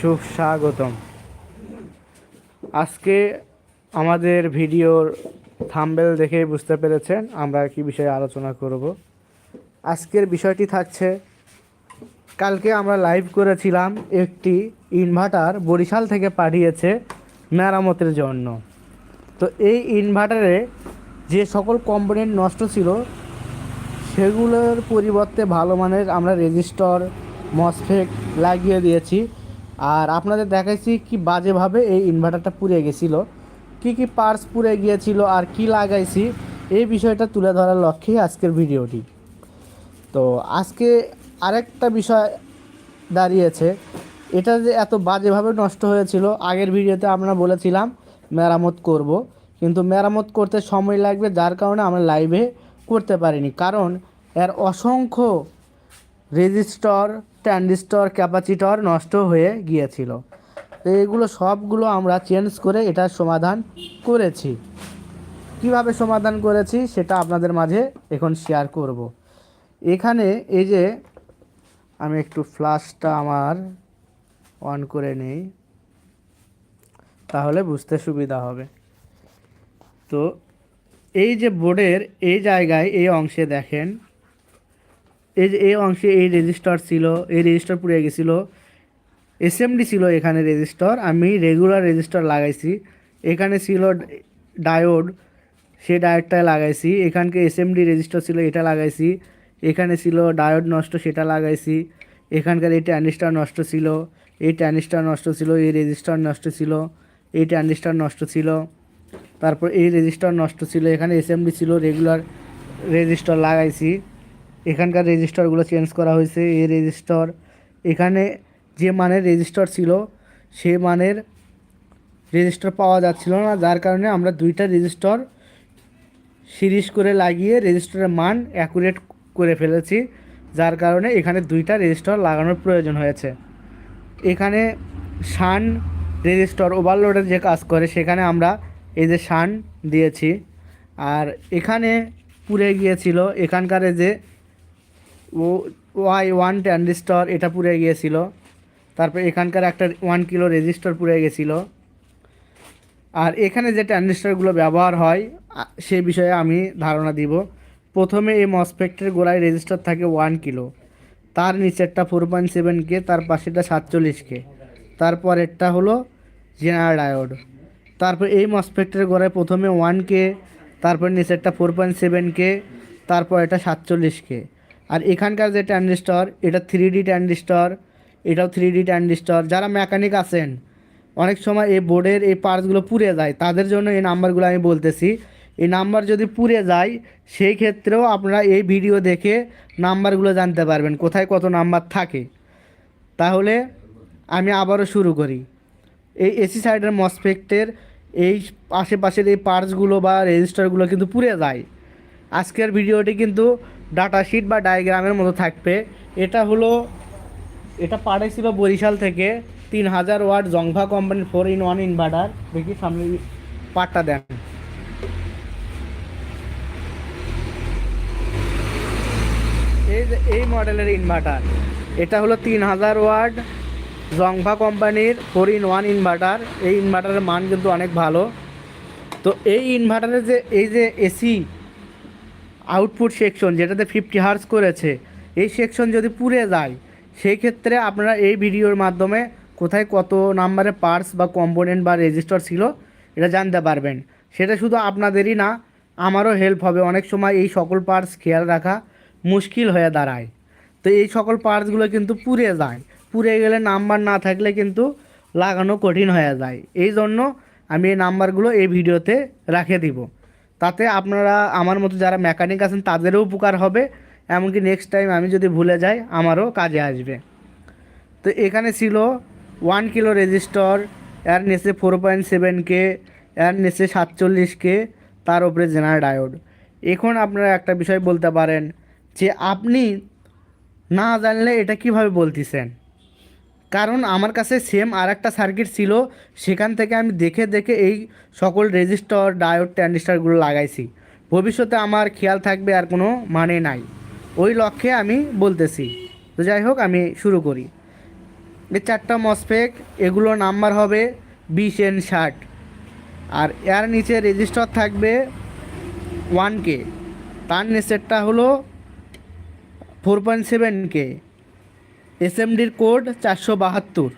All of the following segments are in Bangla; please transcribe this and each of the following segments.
সুস্বাগতম। আজকে আমাদের ভিডিওর থাম্বেল দেখে বুঝতে পেরেছেন আমরা কি বিষয়ে আলোচনা করব। আজকের বিষয়টি থাকছে, কালকে আমরা লাইভ করেছিলাম একটি ইনভার্টার বরিশাল থেকে পাঠিয়েছে মেরামতের জন্য। তো এই ইনভার্টারে যে সকল কম্পোনেন্ট নষ্ট ছিল, সেগুলোর পরিবর্তে ভালো মানের আমরা রেজিস্টর, মসফেট লাগিয়ে দিয়েছি। আর আপনাদের দেখাইছি কি বাজেভাবে এই ইনভার্টারটা পুড়ে গেছিল, কি কি পার্টস পুড়ে গিয়েছিল আর কি লাগাইছি, এই বিষয়টা তুলে ধরার লক্ষ্যেই আজকের ভিডিওটি। তো আজকে আরেকটা বিষয় দাঁড়িয়েছে, এটা যে এত বাজেভাবে নষ্ট হয়েছিল, আগের ভিডিওতে আমরা বলেছিলাম মেরামত করব, কিন্তু মেরামত করতে সময় লাগবে, যার কারণে আমরা লাইভে করতে পারিনি। কারণ এর অসংখ্য রেজিস্টর ট্যান্ডিস্টর ক্যাপাসিটর নষ্ট হয়ে গিয়েছিল। তো এগুলো সবগুলো আমরা চেঞ্জ করে এটার সমাধান করেছি। কীভাবে সমাধান করেছি সেটা আপনাদের মাঝে এখন শেয়ার করব। এখানে এই যে আমি একটু ফ্লাশটা আমার অন করে নেই, তাহলে বুঝতে সুবিধা হবে। তো এই যে বোর্ডের এই জায়গায় এই অংশে দেখেন এই যে, এই অংশে এই রেজিস্টার ছিল, এই রেজিস্টার পুড়ে গেছিল। এসএমডি ছিল এখানে রেজিস্টার আমি রেগুলার রেজিস্টার লাগাইছি। এখানে ছিল ডায়োড সে ডায়োডটা লাগাইছি। এখানকে এসএমডি রেজিস্টার ছিল, এটা লাগাইছি। এখানে ছিল ডায়োড নষ্ট, সেটা লাগাইছি। এখানকার এই ট্যানিস্টার নষ্ট ছিল, এই ট্যানিস্টার নষ্ট ছিল, এই রেজিস্টার নষ্ট ছিল, এই ট্যানিস্টার নষ্ট ছিল। তারপর এই রেজিস্টার নষ্ট ছিল, এখানে এসএমডি ছিল রেগুলার রেজিস্টার লাগাইছি। এখানকার রেজিস্টারগুলো চেঞ্জ করা হয়েছে এই রেজিস্টার। এখানে যে মানের রেজিস্টার ছিল, সে মানের রেজিস্টার পাওয়া যাচ্ছিল না, যার কারণে আমরা দুইটা রেজিস্টার সিরিজ করে লাগিয়ে রেজিস্টারের মান অ্যাকুরেট করে ফেলেছি, যার কারণে এখানে দুইটা রেজিস্টার লাগানোর প্রয়োজন হয়েছে। এখানে শান রেজিস্টার ওভারলোডের যে কাজ করে, সেখানে আমরা এই যে শান দিয়েছি। আর এখানে পুড়ে গিয়েছিল, এখানকার যে ওয়াই ওয়ান ট্যান্ডিস্টর এটা পুড়ে গিয়েছিল। তারপর এখানকার একটা ওয়ান কিলো রেজিস্টার পুড়ে গেছিল আর এখানে যে ট্যান্ডিস্টারগুলো ব্যবহার হয় সে বিষয়ে আমি ধারণা দিব। প্রথমে এই মসপেক্টের গোড়ায় রেজিস্টার থাকে ওয়ান কিলো। তার নিচেরটা ফোর পয়েন্ট সেভেন কে, তার পাশেরটা সাতচল্লিশ কে। তারপরেরটা হলো জেনারেল ডায়োড। তারপর এই মসপেক্টের গোড়ায় প্রথমে ওয়ান কে, তারপর নিচেরটা ফোর পয়েন্ট সেভেন কে তারপর এটা সাতচল্লিশ কে। আর এখানকার যে ট্যান্ডিস্টর, এটা থ্রি ডি ট্যান্ডিস্টর, এটাও থ্রি ডি ট্যান্ডিস্টর। যারা মেকানিক আছেন, অনেক সময় এই বোর্ডের এই পার্টসগুলো পুড়ে যায়। তাদের জন্য এই নাম্বারগুলো আমি বলতেছি। এই নাম্বার যদি পুড়ে যায়, সেই ক্ষেত্রেও আপনারা এই ভিডিও দেখে নাম্বারগুলো জানতে পারবেন, কোথায় কত নাম্বার থাকে। তাহলে আমি আবারও শুরু করি। এই এসি সাইডের মসপেক্টের এই আশেপাশের এই পার্টসগুলো বা রেজিস্টারগুলো কিন্তু পুড়ে যায়। আজকের ভিডিওটি কিন্তু ডাটা শিট বা ডায়াগ্রামের মতো থাকবে। এটা হলো, এটা পাঠাইছিল বরিশাল থেকে তিন হাজার ওয়াট জংভা কোম্পানির ফোর ইন ওয়ান ইনভার্টার দেখি সামনে পার্টটা দেন। এই যে, এই মডেলের ইনভার্টার এটা হলো তিন হাজার ওয়াট জংভা কোম্পানির ফোর ইন ওয়ান ইনভার্টার এই ইনভার্টারের মান কিন্তু অনেক ভালো। তো এই ইনভার্টারের যে, এই যে এসি আউটপুট সেকশন যেটাতে ফিফটি হার্স করেছে, এই সেকশন যদি পুড়ে যায়, সেই ক্ষেত্রে আপনারা এই ভিডিওর মাধ্যমে কোথায় কত নাম্বারের পার্টস বা কম্পোনেন্ট বা রেজিস্টার ছিল, এটা জানতে পারবেন। সেটা শুধু আপনাদেরই না, আমারও হেল্প হবে। অনেক সময় এই সকল পার্টস খেয়াল রাখা মুশকিল হয়ে দাঁড়ায়। তো এই সকল পার্টসগুলো কিন্তু পুড়ে যায়। পুড়ে গেলে নাম্বার না থাকলে কিন্তু লাগানো কঠিন হয়ে যায়। এই জন্য আমি এই নাম্বারগুলো এই ভিডিওতে রাখে দিব। তাতে আপনারা, আমার মতো যারা মেকানিক আছেন, তাদেরও উপকার হবে। এমনকি নেক্সট টাইম আমি যদি ভুলে যাই, আমারও কাজে আসবে। তো এখানে ছিল ওয়ান কিলো রেজিস্টর এর নিচে ফোর পয়েন্ট সেভেন কে এর নিচে সাতচল্লিশ কে তার উপরে জেনারেল ডায়োড এখন আপনারা একটা বিষয় বলতে পারেন যে আপনি না জানলে এটা কীভাবে বলতেছেন? কারণ আমার কাছে সেম আর একটা সার্কিট ছিল, সেখান থেকে আমি দেখে দেখে এই সকল রেজিস্টার ডায়োড ট্যান্ডিস্টারগুলো লাগাইছি। ভবিষ্যতে আমার খেয়াল থাকবে আর কোনো মানে নাই। ওই লক্ষ্যে আমি বলতেছি। তো যাই হোক, আমি শুরু করি। এই চারটা মসফেক এগুলো নাম্বার হবে বিশ এন ষাট। আর এর নিচে রেজিস্টার থাকবে ওয়ান কে তার নিচেরটা হলো ফোর পয়েন্ট সেভেন কে এসএমডির কোড চারশো বাহাত্তর।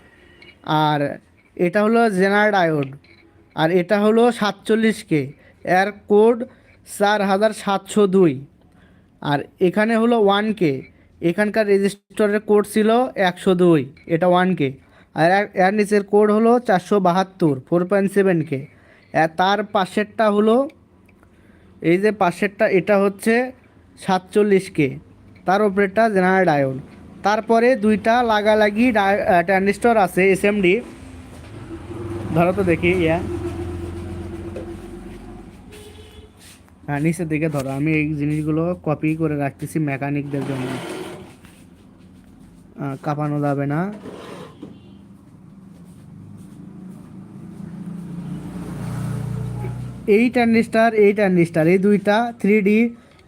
আর এটা হলো জেনারেল আয়োড আর এটা হলো সাতচল্লিশ কে। এর কোড চার হাজার সাতশো দুই। আর এখানে হলো ওয়ান কে। এখানকার রেজিস্টারের কোড ছিল একশো দুই। এটা ওয়ান কে। আর এর- নিচের কোড হলো চারশো বাহাত্তর, ফোর পয়েন্ট সেভেন কে। তার পাশেরটা হলো, এই যে পাশেরটা, এটা হচ্ছে সাতচল্লিশ কে। তার উপরেরটা জেনারেল ডায়োড। তারপরে দুইটা লাগালাগি ট্যান্ডিস্টর আছে এসএমডি ধরো তো দেখি, ইয়া। হ্যাঁ নিচের দিকে ধরো, আমি এই জিনিসগুলো কপি করে রাখতেছি মেকানিকদের জন্য। কাঁপানো যাবে না। এই ট্যান্ডিস্টার এই ট্যান্ডিস্টার এই দুইটা থ্রি ডি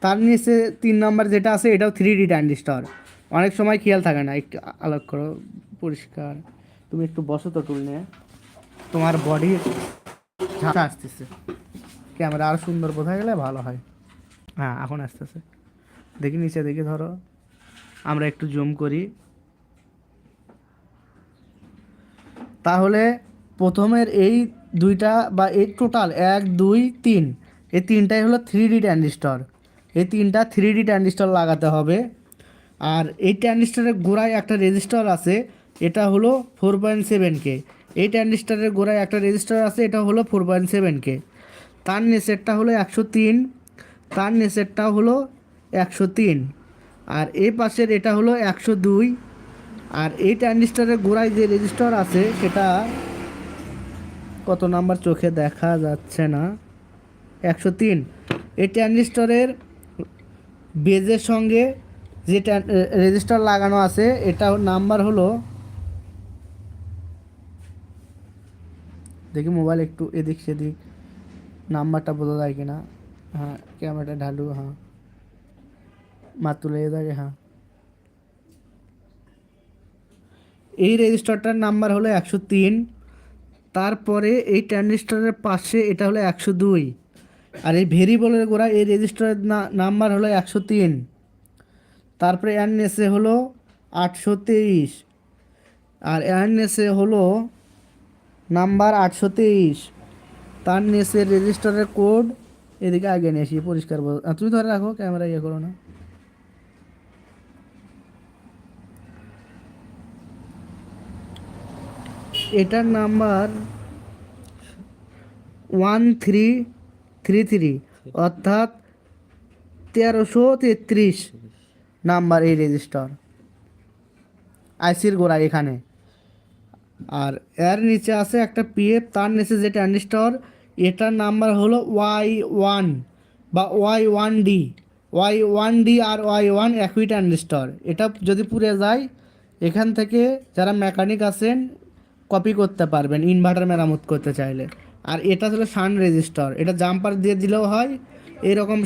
তার নিচে তিন নম্বর যেটা আছে, এটাও থ্রি ডি ট্যান্ডিস্টার অনেক সময় খেয়াল থাকে না, একটু আলাগ করো, পরিষ্কার। তুমি একটু বসো তো টুল নিয়ে। তোমার বডি ঝাঁকা আসতেছে। ক্যামেরা আরও সুন্দর বোঝা গেলে ভালো হয়। হ্যাঁ এখন আসতেছে। দেখি নিচে দেখি ধরো। আমরা একটু জুম করি। তাহলে প্রথমের এই দুইটা বা এই টোটাল এক, দুই, তিন। এই তিনটাই হলো থ্রি ডি ট্যান্ডিস্টর এই তিনটা থ্রি ডি ট্যান্ডিস্টর লাগাতে হবে। আর এই ট্যান্ডিস্টরের গোড়ায় একটা রেজিস্টার আছে, এটা হলো ফোর পয়েন্ট সেভেন কে। এই ট্যান্ডিস্টরের গোড়ায় একটা রেজিস্টার আছে, এটা হলো ফোর পয়েন্ট সেভেন কে। তার নিচেরটা হলো একশো তিন, তার নিচেরটা হলো একশো তিন। আর এই পাশের এটা হলো একশো দুই। আর এই ট্যান্ডিস্টারের গোড়ায় যে রেজিস্টার আছে, সেটা কত নাম্বার চোখে দেখা যাচ্ছে না? একশো তিন। এই ট্যান্ডিস্টরের বেজের সঙ্গে যে রেজিস্টার লাগানো আছে এটা নাম্বার হলো, দেখি মোবাইল একটু এদিক সেদিক নাম্বারটা বোঝা যায় কিনা। হ্যাঁ ক্যামেরাটা ঢালু হ্যাঁ। মা তুলে থাকে হ্যাঁ। এই রেজিস্টারটার নাম্বার হলো একশো তিন, তারপরে এই ট্রানজিস্টরের পাশে এটা হলো একশো দুই, আর এই ভেরিয়েবলের গোড়া এই রেজিস্টারের নাম্বার হলো একশো তিন। তারপরে এনএসএ হলো আটশো তেইশ। আর এনএসএ হলো নাম্বার আটশো তেইশ। তার নেসের রেজিস্টারের কোড এদিকে আগে নিয়ে আসি, পরিষ্কার তুমি ধরে রাখো, ক্যামেরা ইয়ে করো না। এটার number one three three three, অর্থাৎ তেরোশো তেত্রিশ। নাম্বার এই রেজিস্টার আইসির গোড়া এখানে। আর এর নিচে আছে একটা পিএফ তার নিচে যে ট্রানজিস্টর এটার নাম্বার হলো ওয়াই ওয়ান বা Y one D Y one D আর ওয়াই ওয়ান একই ট্রানজিস্টর এটা যদি পুড়ে যায়, এখান থেকে যারা মেকানিক আছেন কপি করতে পারবেন ইনভার্টার মেরামত করতে চাইলে। আর এটা হলো সান রেজিস্টার এটা জাম্পার দিয়ে দিলেও হয়, এরকম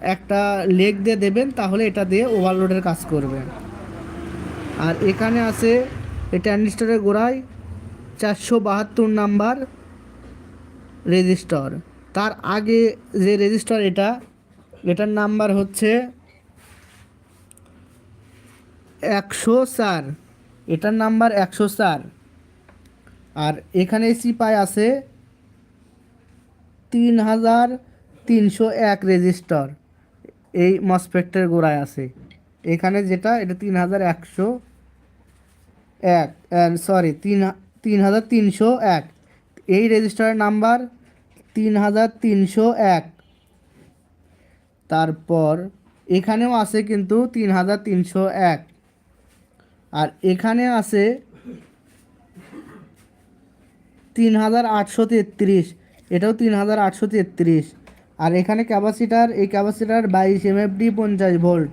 একটা লেগ দিয়ে দেবেন, তাহলে এটা দিয়ে ওভারলোডের কাজ করবে। আর এখানে আছে, এই ট্রানজিস্টরের গোড়ায় চারশো বাহাত্তর নাম্বার রেজিস্টার। তার আগে যে রেজিস্টার এটা, এটার নাম্বার হচ্ছে একশো চার। এটার নাম্বার একশো চার। আর এখানে সিপাই আছে তিন হাজার তিনশো এক রেজিস্টার। এই মসপেক্টের গোড়ায় আছে। এখানে যেটা, এটা তিন হাজার একশো এক সরি তিন তিন হাজার তিনশো এক। এই রেজিস্টারের নাম্বার তিন হাজার তিনশো এক। তারপর, এখানেও আছে কিন্তু তিন হাজার তিনশো এক। আর এখানে আছে তিন হাজার আটশো তেত্রিশ। এটাও তিন হাজার আটশো তেত্রিশ। আর এখানে ক্যাপাসিটার, এই ক্যাপাসিটার বাইশ এমএফডি পঞ্চাশ ভোল্ট।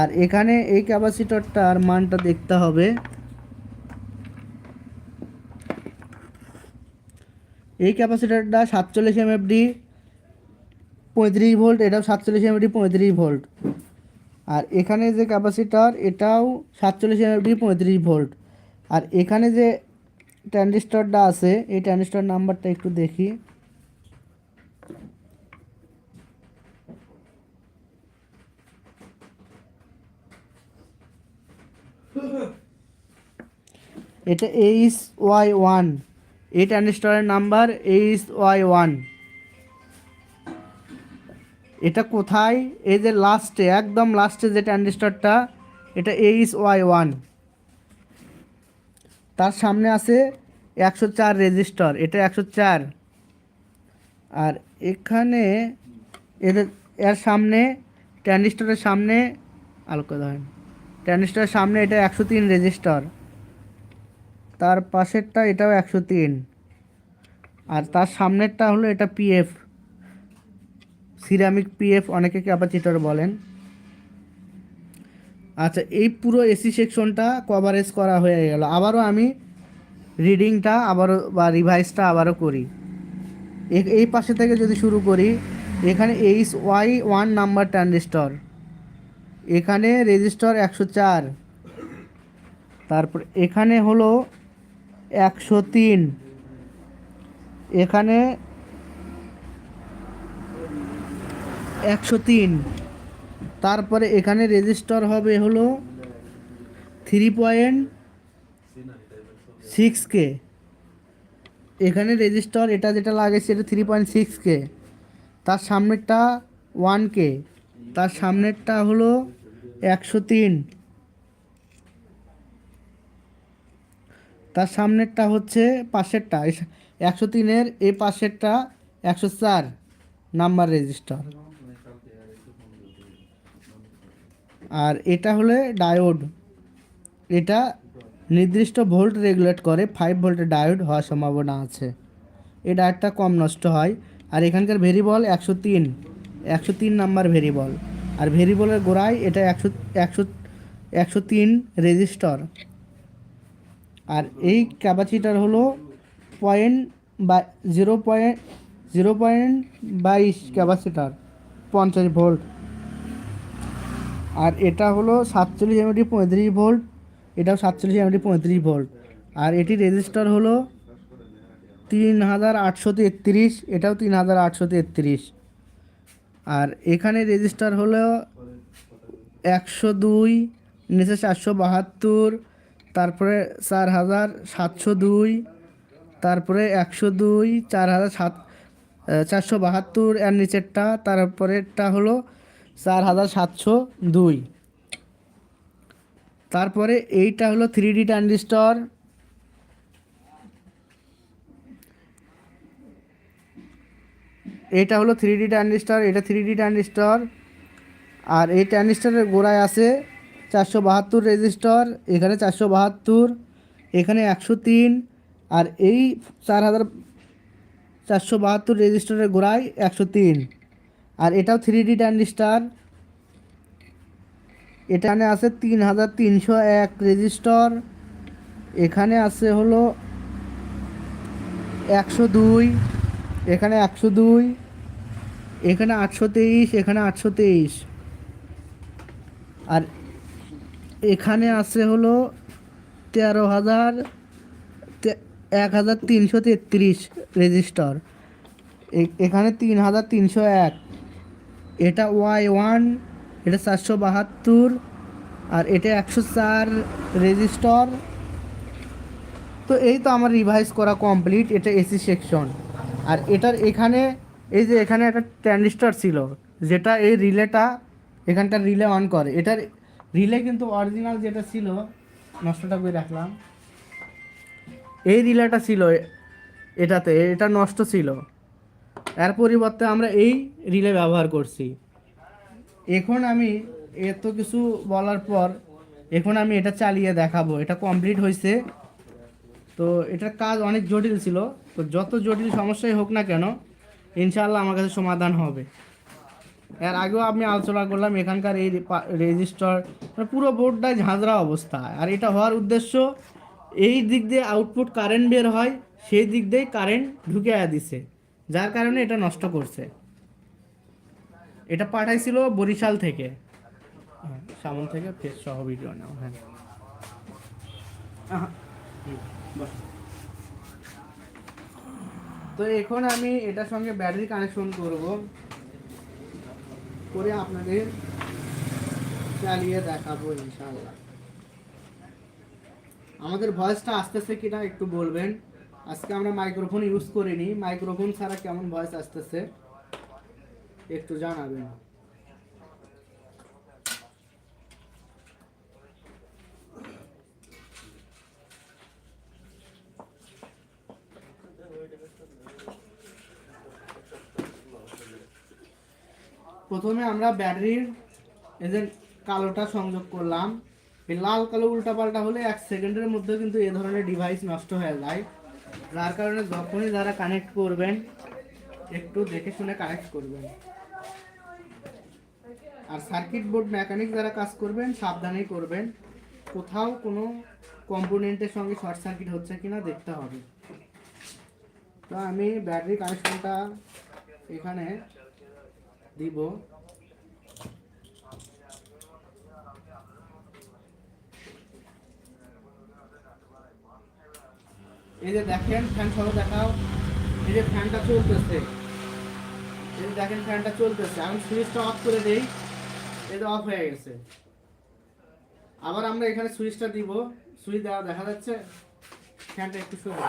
আর এখানে এই ক্যাপাসিটরটার মানটা দেখতে হবে। এই ক্যাপাসিটারটা সাতচল্লিশ এমএফডি পঁয়ত্রিশ ভোল্ট, এটাও সাতচল্লিশ এম এমএফডি পঁয়ত্রিশ ভোল্ট। আর এখানে যে ক্যাপাসিটার, এটাও সাতচল্লিশ এমএফডি পঁয়ত্রিশ ভোল্ট। আর এখানে যে ট্রানজিস্টরটা আছে, এই ট্রানজিস্টর নাম্বারটা একটু দেখি। এটা এইচ ওয়াই ওয়ান এই ট্রানজিস্টরের নাম্বার এইচ ওয়াই ওয়ান এটা কোথায়? এই যে লাস্টে একদম লাস্টে যে ট্রানজিস্টরটা এটা এইচ ওয়াই ওয়ান তার সামনে আছে একশো চার রেজিস্টার, এটা একশো চার। আর এখানে এদের, এর সামনে ট্রানজিস্টরের সামনে, আলোকে ধরেন। ট্রানজিস্টরের সামনে এটা একশো তিন রেজিস্টার। তার পাশেরটা এটাও একশো তিন। আর তার সামনেরটা হলো এটা পিএফ। সিরামিক পিএফ অনেকে ক্যাপাচিটর বলেন। আচ্ছা এই পুরো এসি সেকশনটা কভারেজ করা হয়ে গেল। আবারও আমি রিডিংটা আবারও বা রিভাইসটা আবারও করি। এই পাশে থেকে যদি শুরু করি, এখানে H Y one number transistor এখানে রেজিস্টর একশো চার। তারপর এখানে হলো একশো তিন। এখানে একশো তিন। তারপরে এখানে রেজিস্টার হবে হলো থ্রি পয়েন্ট সিক্স কে। এখানে রেজিস্টার এটা যেটা লাগে সেটা থ্রি পয়েন্ট সিক্স কে। তার সামনেরটা ওয়ান কে। তার সামনেরটা হলো একশো তিন। তার সামনেরটা হচ্ছে পাশেরটা। একশো তিনের এ পাশেরটা একশো চার নাম্বার রেজিস্টার। আর এটা হলে ডায়োড। এটা নির্দিষ্ট ভোল্ট রেগুলেট করে, ফাইভ ভোল্টের ডায়োড হওয়ার সম্ভাবনা আছে। এই ডায়োডটা কম নষ্ট হয়। আর এখানকার ভেরিবল একশো তিন। একশো তিন নাম্বার ভেরিবল। আর ভেরিবলের গোড়ায় এটা একশো একশো একশো তিন রেজিস্টার। আর এই ক্যাপাসিটার হলো পয়েন্ট বা জিরো পয়েন্ট জিরো পয়েন্ট বাইশ ক্যাপাসিটার, পঞ্চাশ ভোল্ট। আর এটা হলো সাতচল্লিশ এমএটি পঁয়ত্রিশ ভোল্ট, এটাও সাতচল্লিশ এমএটি পঁয়ত্রিশ ভোল্ট। আর এটি রেজিস্টার হলো তিন হাজার আটশো তেত্রিশ, এটাও তিন হাজার আটশো তেত্রিশ। আর এখানে রেজিস্টার হলো একশো দুই, নিচে চারশো বাহাত্তর, তারপরে চার হাজার সাতশো দুই, তারপরে একশো দুই চার হাজার সাত চারশো বাহাত্তর এর নিচেরটা, তারপরেরটা হলো চার হাজার সাতশো দুই। তারপরে এইটা হলো থ্রি ডি ট্রানজিস্টর এটা হলো থ্রি ডি ট্রানজিস্টর এটা থ্রি ডি ট্রানজিস্টর আর এই ট্রানজিস্টরের গোড়ায় আছে চারশো বাহাত্তর রেজিস্টর এখানে চারশো বাহাত্তর, এখানে একশো তিন, আর এই চার হাজার চারশো বাহাত্তর রেজিস্টরের গোড়ায় একশো তিন। আর এটাও থ্রি ডি ট্রানজিস্টার এখানে আছে তিন হাজার তিনশো এক রেজিস্টর এখানে আছে হলো একশো দুই এখানে একশো দুই, এখানে আটশো তেইশ, এখানে আটশো তেইশ। আর এখানে আছে হলো তেরো হাজার এক হাজার তিনশো তেত্রিশ রেজিস্টার। এখানে তিন হাজার তিনশো এক। এটা ওয়াই ওয়ান, এটা চারশো বাহাত্তর, আর এটা একশো চার রেজিস্টার। তো এই তো আমার রিভাইজ করা কমপ্লিট এটা এসি সেকশন আর এটার এখানে, এই যে এখানে একটা ট্রানজিস্টর ছিল, যেটা এই রিলেটা এখানটার রিলে অন করে। এটার রিলে কিন্তু অরিজিনাল যেটা ছিল, নষ্টটা করে রাখলাম। এই রিলেটা ছিল এটাতে, এটা নষ্ট ছিল। এর পরিবর্তে আমরা এই রিলে ব্যবহার করছি। এখন আমি এত কিছু বলার পর, এখন আমি এটা চালিয়ে দেখাবো। এটা কমপ্লিট হয়েছে তো এটার কাজ অনেক জটিল ছিল। তো যত জটিল সমস্যাই হোক না কেন ইনশাআল্লাহ আমার কাছে সমাধান হবে। এর আগেও আমি আলোচনা করলাম এখানকার এই রেজিস্টার পুরো বোর্ডটাই ঝাঁঝরা অবস্থা। আর এটা হওয়ার উদ্দেশ্য এই দিক দিয়ে আউটপুট কারেন্ট বের হয় সেই দিক দিয়ে কারেন্ট ঢুকে দিছে যার কারণে এটা নষ্ট করছে। এটা পাঠাইছিল বরিশাল থেকে। হ্যাঁ, সামন থেকে ফেস সহ ভিডিও নেওয়া হ্যাঁ। তো এখন আমি এটার সঙ্গে ব্যাটারি কানেকশন করব। করে আপনাদের চালিয়ে দেখাবো ইনশাআল্লাহ। আমাদের ভয়েসটা আসতেছে কিনা একটু বলবেন। আজকে আমরা মাইক্রোফোন ইউজ করিনি। মাইক্রোফোন ছাড়া কেমন ভয়েস আসতেছে? একটু জানাবেন। প্রথমে আমরা ব্যাটারির এই কালোটা সংযোগ করলাম। এই লাল কালো উল্টাপাল্টা হলে এক সেকেন্ডের মধ্যে কিন্তু এ ধরনের ডিভাইস নষ্ট হয়ে যায়। যার কারণে যখনই যারা কানেক্ট করবেন, একটু দেখে শুনে কানেক্ট করবেন। আর সার্কিট বোর্ড মেকানিক যারা কাজ করবেন, সাবধানেই করবেন। কোথাও কোনো কম্পোনেন্টের সঙ্গে শর্ট সার্কিট হচ্ছে কিনা দেখতে হবে। তো আমি ব্যাটারি কানেকশনটা এখানে দিব এই যে দেখেন ফ্যান সহ দেখাও। এই যে ফ্যানটা চলতেছে। এই যে দেখেন ফ্যানটা চলতেছে। আমি সুইচটা অফ করে দেই। এটা অফ হয়ে গেছে। আবার আমরা এখানে সুইচটা দিব। সুইচ দেওয়া দেখা যাচ্ছে। ফ্যানটা একটু সরে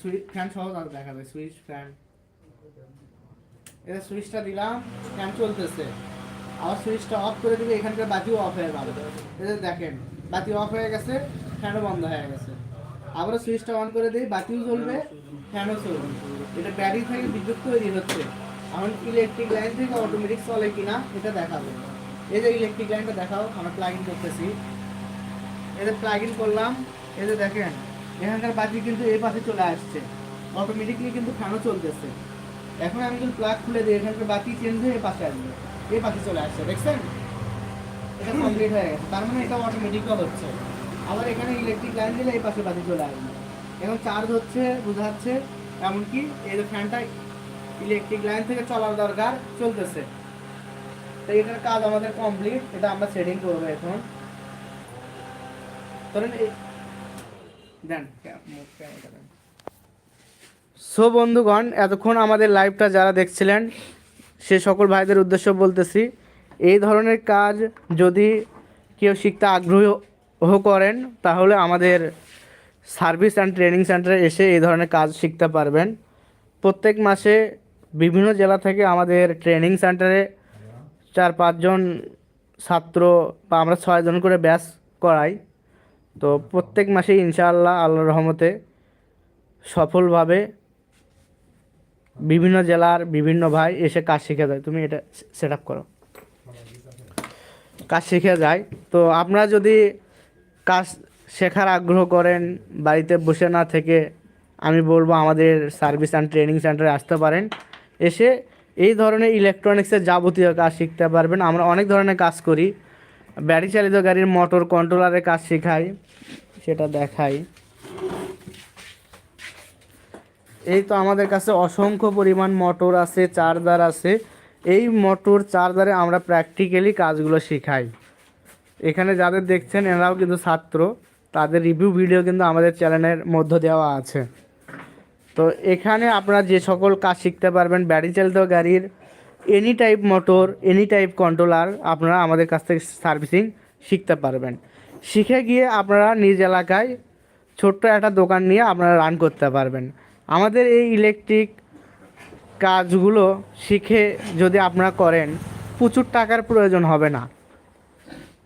সুইচ ফ্যান সহ দেখা যায়। সুইচ ফ্যান এটা সুইচটা দিলাম ফ্যান চলতেছে। আবার সুইচটা অফ করে দিলে এখানকার বাতিও অফ হয়ে যাবে। এটা দেখেন, বাতি অফ হয়ে গেছে ফ্যানও বন্ধ হয়ে গেছে। আবার সুইচটা অন করে দিই, বাতিও চলবে ফ্যানও চলবে এটা ব্যাটারি থেকে বিদ্যুৎ তৈরি হচ্ছে। এখন ইলেকট্রিক লাইন থেকে অটোমেটিক চলে কিনা, এটা দেখাবে। এই যে ইলেকট্রিক লাইনটা দেখাও, আমরা প্লাগ ইন করতেছি যে প্লাগ ইন করলাম যে দেখেন, এখানকার বাতি কিন্তু এই পাশে চলে আসছে। অটোমেটিকলি কিন্তু ফ্যানও চলতেছে। এখন আমি যদি প্লাগ খুলে দিই এখানকার বাতি চেঞ্জ হয়ে পাশে আসবে। এই পাশে চলে আসছে, দেখছেন? এটা কমপ্লিট হয়ে গেছে। তার মানে এটা অটোমেটিকও হচ্ছে। আবার এখানে ইলেকট্রিক লাইন দিলে এই পাশে বাতি চলে আসবে। এখন চার্জ হচ্ছে, বোঝাচ্ছে, এমনকি এই যে ফ্যানটা ইলেকট্রিক লাইন থেকে চলার দরকার চলতেছে। তো এটার কাজ আমাদের কমপ্লিট এটা আমরা সেটিং করব এখন। ধরেন দেন সো বন্ধুগণ, এতক্ষণ আমাদের লাইভটা যারা দেখছিলেন, সে সকল ভাইদের উদ্দেশ্য বলতেছি, এই ধরনের কাজ যদি কেউ শিখতে আগ্রহী করেন, তাহলে আমাদের সার্ভিস অ্যান্ড ট্রেনিং সেন্টারে এসে এই ধরনের কাজ শিখতে পারবেন। প্রত্যেক মাসে বিভিন্ন জেলা থেকে আমাদের ট্রেনিং সেন্টারে চার পাঁচজন ছাত্র বা আমরা ছয়জন করে ব্যাস করাই। তো প্রত্যেক মাসে ইনশাআল্লাহ, আল্লাহর রহমতে সফলভাবে বিভিন্ন জেলার বিভিন্ন ভাই এসে কাজ শিখে যায়। তুমি এটা সেট আপ করো। কাজ শিখে যায়। তো আপনারা যদি কাজ শেখার আগ্রহ করেন, বাড়িতে বসে না থেকে আমি বলব আমাদের সার্ভিস অ্যান্ড ট্রেনিং সেন্টারে আসতে পারেন। এসে এই ধরনের ইলেকট্রনিক্সের যাবতীয় কাজ শিখতে পারবেন। আমরা অনেক ধরনের কাজ করি। ব্যাটারি চালিত গাড়ির মোটর কন্ট্রোলারের কাজ শেখাই, সেটা দেখাই। এই তো আমাদের কাছে অসংখ্য পরিমাণ মোটর আছে চার্জার আছে। এই মোটর চার্জারে আমরা প্র্যাকটিক্যালি কাজগুলো শেখাই। এখানে যাদের দেখছেন, এরাও কিন্তু ছাত্র। তাদের রিভিউ ভিডিও কিন্তু আমাদের চ্যানেলের মধ্য দেওয়া আছে। তো এখানে আপনারা যে সকল কাজ শিখতে পারবেন ব্যাটারি চালিত গাড়ির any type motor any type controller আপনারা আমাদের কাছ থেকে সার্ভিসিং শিখতে পারবেন। শিখে গিয়ে আপনারা নিজ এলাকায় ছোট্ট একটা দোকান নিয়ে আপনারা রান করতে পারবেন। আমাদের এই ইলেকট্রিক কাজগুলো শিখে যদি আপনারা করেন, প্রচুর টাকার প্রয়োজন হবে না।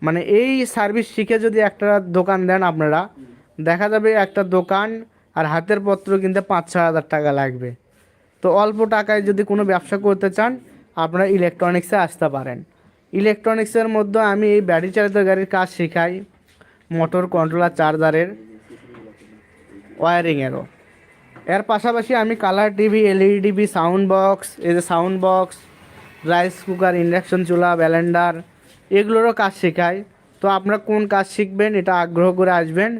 মানে এই সার্ভিস শিখে যদি একটা দোকান দেন আপনারা, দেখা যাবে একটা দোকান আর হাতের পত্র কিনতে পাঁচ ছ হাজার টাকা লাগবে। তো অল্প টাকায় যদি কোনো ব্যবসা করতে চান, আপনারা ইলেকট্রনিক্সে আসতে পারেন। ইলেকট্রনিক্সের মধ্যে আমি এই ব্যাটারি চালিত গাড়ির কাজ শেখাই মোটর কন্ট্রোলার চার্জারের ওয়ারিংয়েরও এর পাশাপাশি আমি colour TV LED TV sound box এই যে sound box rice cooker induction চুলা ব্যালেন্ডার এগুলোরও কাজ শেখাই। তো আপনারা কোন কাজ শিখবেন এটা আগ্রহ করে আসবেন।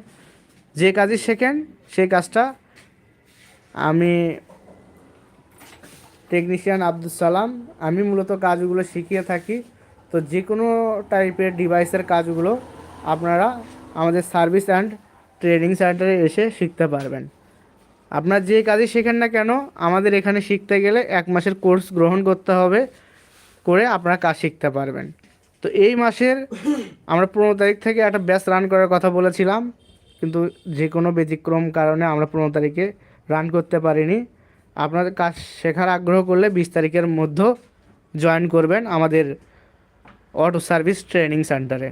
যে কাজই শেখেন, সেই কাজটা আমি টেকনিশিয়ান আব্দুল সালাম। আমি মূলত কাজগুলো শিখিয়ে থাকি। তো যে কোনো টাইপের ডিভাইসের কাজগুলো আপনারা আমাদের সার্ভিস অ্যান্ড ট্রেনিং সেন্টারে এসে শিখতে পারবেন। আপনার যে কাজই শেখেন না কেন, আমাদের এখানে শিখতে গেলে এক মাসের কোর্স গ্রহণ করতে হবে করে আপনারা কাজ শিখতে পারবেন। তো এই মাসের আমরা পনেরো তারিখ থেকে একটা ব্যাচ রান করার কথা বলেছিলাম, কিন্তু যে কোনো ব্যতিক্রম কারণে আমরা পনেরো তারিখে রান করতে পারিনি। আপনাদের কাজ শেখার আগ্রহ করলে বিশ তারিখের মধ্যে জয়েন করবেন আমাদের অটো সার্ভিস ট্রেনিং সেন্টারে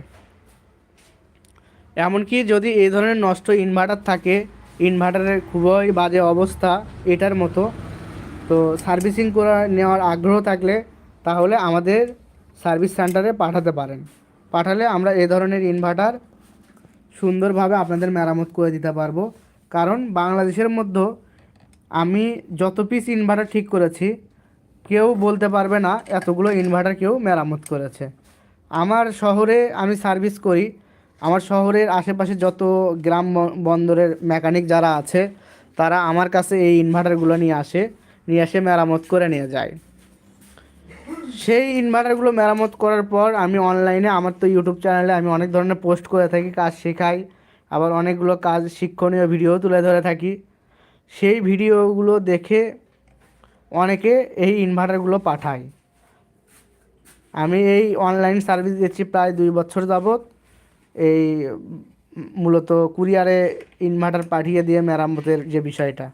এমনকি যদি এই ধরনের নষ্ট ইনভার্টার থাকে ইনভার্টারের খুবই বাজে অবস্থা এটার মতো। তো সার্ভিসিং করা নেওয়ার আগ্রহ থাকলে তাহলে আমাদের সার্ভিস সেন্টারে পাঠাতে পারেন। পাঠালে আমরা এ ধরনের ইনভার্টার সুন্দরভাবে আপনাদের মেরামত করে দিতে পারব। কারণ বাংলাদেশের মধ্যে আমি যত পিস ইনভার্টার ঠিক করেছি, কেউ বলতে পারবে না এতগুলো ইনভার্টার কেউ মেরামত করেছে। আমার শহরে আমি সার্ভিস করি আমার শহরের আশেপাশে যত গ্রাম বন্দরের মেকানিক যারা আছে, তারা আমার কাছে এই ইনভার্টারগুলো নিয়ে আসে, নিয়ে এসে মেরামত করে নিয়ে যায়। সেই ইনভার্টারগুলো মেরামত করার পর আমি অনলাইনে, আমার তো ইউটিউব চ্যানেলে আমি অনেক ধরনের পোস্ট করে থাকি, কাজ শেখাই, আবার অনেকগুলো কাজ শিক্ষণীয় ভিডিও তুলে ধরে থাকি। সেই ভিডিওগুলো দেখে অনেকে এই ইনভার্টারগুলো পাঠায়। আমি এই অনলাইন সার্ভিস দিচ্ছি প্রায় দুই বছর যাবৎ। এই, মূলত কুরিয়ারে ইনভার্টার পাঠিয়ে দিয়ে মেরামতের যে বিষয়টা।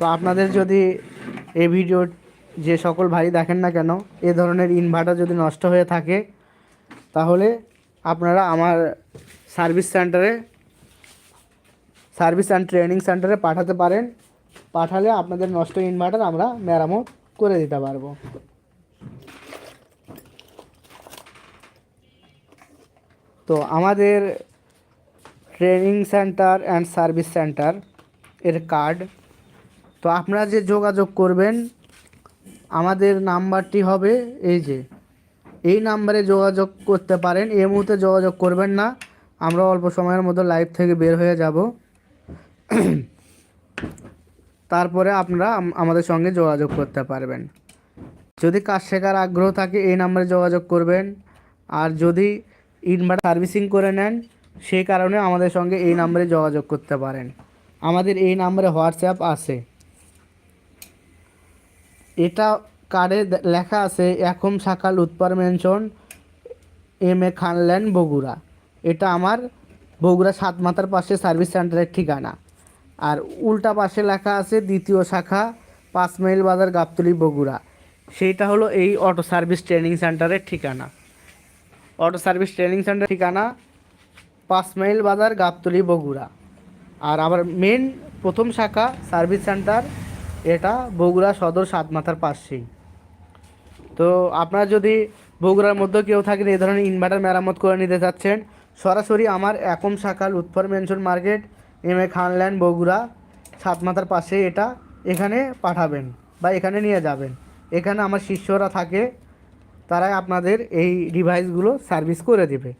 তো আপনাদের যদি এই ভিডিও যে সকল ভাই দেখেন না কেন, এ ধরনের ইনভার্টার যদি নষ্ট হয়ে থাকে, তাহলে আপনারা আমার সার্ভিস সেন্টারে সার্ভিস অ্যান্ড ট্রেনিং সেন্টারে পাঠাতে পারেন। পাঠালে আপনাদের নষ্ট ইনভার্টার আমরা মেরামত করে দিতে পারব। তো আমাদের training centre and service centre এর কার্ড তো আপনারা যে যোগাযোগ করবেন, আমাদের নাম্বারটি হবে এই যে, এই নাম্বারে যোগাযোগ করতে পারেন। এই মুহূর্তে যোগাযোগ করবেন না। আমরা অল্প সময়ের মধ্যে লাইভ থেকে বের হয়ে যাব। তারপরে আপনারা আমাদের সঙ্গে যোগাযোগ করতে পারবেন। যদি কাজ শেখার আগ্রহ থাকে, এই নাম্বারে যোগাযোগ করবেন। আর যদি ইনভার্টার সার্ভিসিং করে নেন, সেই কারণে আমাদের সঙ্গে এই নাম্বারে যোগাযোগ করতে পারেন। আমাদের এই নাম্বারে হোয়াটসঅ্যাপ আছে। এটা কার্ডে লেখা আছে এখন শাখাল উৎপার mansion, M A Khanland Bogura. এটা আমার বগুড়া সাত মাথার পাশে সার্ভিস সেন্টারের ঠিকানা। আর উল্টা পাশে লেখা আছে, দ্বিতীয় শাখা, পাঁচ মাইল বাজার গাবতলি, বগুড়া। সেইটা হলো এই অটো সার্ভিস ট্রেনিং সেন্টারের ঠিকানা। অটো সার্ভিস ট্রেনিং সেন্টার ঠিকানা পাঁচ মাইল বাজার গাবতলি বগুড়া। আর আবার মেন প্রথম শাখা সার্ভিস সেন্টার এটা বগুড়া সদর সাত মাথার পাশেই। তো আপনারা যদি বগুড়ার মধ্যে কেউ থাকেন এই ধরনের ইনভার্টার মেরামত করে নিতে চাচ্ছেন, সরাসরি আমার একম শাখার উৎপর mansion market, M A Khanland, Bogura সাত মাথার পাশে এটা এখানে পাঠাবেন বা এখানে নিয়ে যাবেন। এখানে আমার শিষ্যরা থাকে তারাই আপনাদের এই ডিভাইসগুলো সার্ভিস করে দেবে।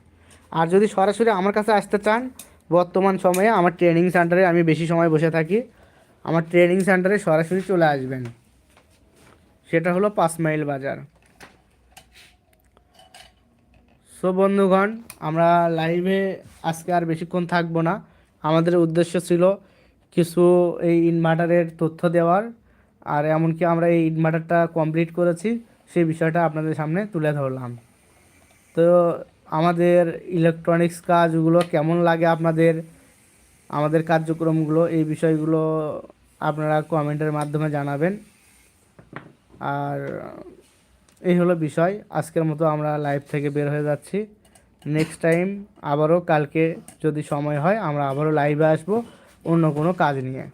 আর যদি সরাসরি আমার কাছে আসতে চান, বর্তমান সময়ে আমার ট্রেনিং সেন্টারে আমি বেশি সময় বসে থাকি, আমার ট্রেনিং সেন্টারে সরাসরি চলে আসবেন। সেটা হলো পাঁচ মাইল বাজার। সো বন্ধুগণ, আমরা লাইভে আজকে আর বেশিক্ষণ থাকব না। আমাদের উদ্দেশ্য ছিল কিছু এই ইনভার্টারের তথ্য দেওয়ার, আর এমনকি আমরা এই ইনভার্টারটা কমপ্লিট করেছি। সেই বিষয়টা আপনাদের সামনে তুলে ধরলাম। তো আমাদের ইলেকট্রনিক্স কাজগুলো কেমন লাগে আপনাদের? আমাদের কার্যক্রমগুলো, এই বিষয়গুলো আপনারা কমেন্টের মাধ্যমে জানাবেন। আর এই হলো বিষয়। আজকের মতো আমরা লাইভ থেকে বের হয়ে যাচ্ছি। নেক্সট টাইম আবারও কালকে যদি সময় হয়, আমরা আবারও লাইভে আসব অন্য কোনো কাজ নিয়ে।